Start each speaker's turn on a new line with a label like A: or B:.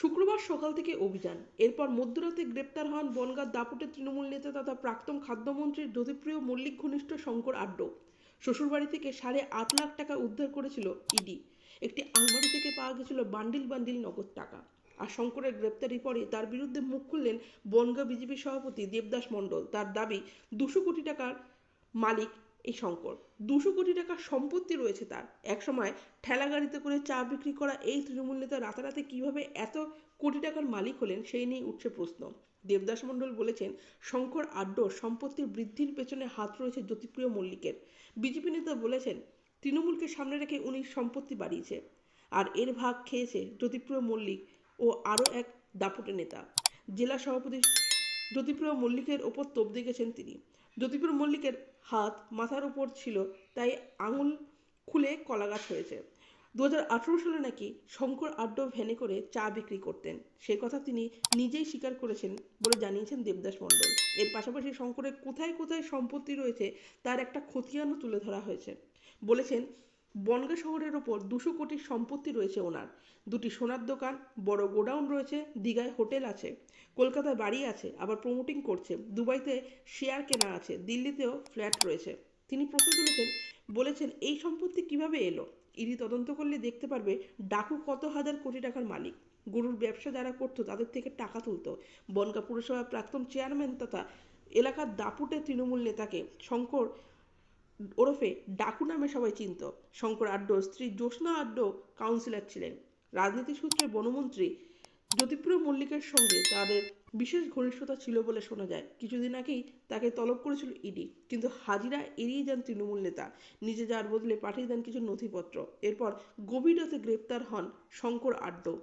A: শুক্রবার সকাল থেকে অভিযান। এরপর মধ্যরাতে গ্রেপ্তার হন বনগাঁ দাপুটের তৃণমূল নেতা তথা প্রাক্তন খাদ্যমন্ত্রী জ্যোতিপ্রিয় মল্লিক ঘনিষ্ঠ শঙ্কর আড্ড। শ্বশুরবাড়ি থেকে সাড়ে আট লাখ টাকা উদ্ধার করেছিল ইডি। একটি আলমারি থেকে পাওয়া গেছিল বান্ডিল বান্ডিল নগদ টাকা। আর শঙ্করের গ্রেপ্তারি পরে তার বিরুদ্ধে মুখ খুললেন বনগাঁ বিজেপি সভাপতি দেবদাস মণ্ডল। তার দাবি, দুশো কোটি টাকার মালিক এই শঙ্কর দুশো কোটি টাকার সম্পত্তি রয়েছে তার। একসময় ঠেলা গাড়িতে করে চা বিক্রি করা এই তৃণমূল নেতা রাতারাতি কীভাবে এত কোটি টাকার মালিক হলেন সেই নিয়ে উঠছে প্রশ্ন। দেবদাস মণ্ডল বলেছেন, শঙ্কর আড্ডর সম্পত্তির বৃদ্ধির পেছনে হাত রয়েছে জ্যোতিপ্রিয় মল্লিকের। বিজেপি নেতা বলেছেন, তৃণমূলকে সামনে রেখে উনি সম্পত্তি বাড়িয়েছে। আর এর ভাগ খেয়েছে জ্যোতিপ্রিয় মল্লিক ও আরও এক দাপুটে নেতা। জেলা সভাপতি জ্যোতিপ্রিয় মল্লিকের ওপর তোপ দেখেছেন তিনি। জ্যোতিপ্রিয় মল্লিকের হাত মাথার উপর ছিল, তাই আঙুল খুলে কলাগাছ হয়েছে। দু হাজার আঠারো সালে নাকি শঙ্কর আড্ড ভ্যানে করে চা বিক্রি করতেন। সে কথা তিনি নিজেই স্বীকার করেছেন বলে জানিয়েছেন দেবদাস মণ্ডল। এর পাশাপাশি শঙ্করের কোথায় কোথায় সম্পত্তি রয়েছে, তার একটা খতিয়ানও তুলে ধরা হয়েছে বলেছেন বনগাঁ শহরের ওপর দুশো কোটির সম্পত্তি রয়েছে ওনার। দুটি সোনার দোকান, বড় গোডাউন রয়েছে, দীঘায় হোটেল আছে, কলকাতায় বাড়ি আছে, আবার প্রমোটিং করছে। দুবাইতে শেয়ার কেনা আছে, দিল্লিতেও ফ্ল্যাট রয়েছে। তিনি প্রশ্ন তুলেছেন, বলেছেন, এই সম্পত্তি কীভাবে এলো? ইডি তদন্ত করলে দেখতে পারবে, ডাকু কত হাজার কোটি টাকার মালিক। গরুর ব্যবসা যারা করতো, তাদের থেকে টাকা তুলতো। বনগাঁ পুরসভার প্রাক্তন চেয়ারম্যান তথা এলাকার দাপুটে তৃণমূল নেতাকে শঙ্কর ওরফে ডাকু নামে সবাই চিনত। শঙ্কর আড্ড স্ত্রী জ্যোৎস্না আড্ড কাউন্সিলর ছিলেন। রাজনীতি সূত্রে বনমন্ত্রী জ্যোতিপ্রিয় মল্লিকের সঙ্গে তাদের বিশেষ ঘনিষ্ঠতা ছিল বলে শোনা যায়। কিছুদিন আগেই তাকে তলব করেছিল ইডি। কিন্তু হাজিরা এড়িয়ে যান তৃণমূল নেতা। নিজে যার বদলে পাঠিয়ে দেন কিছু নথিপত্র। এরপর গভীর রাতে গ্রেপ্তার হন শঙ্কর আড্ড।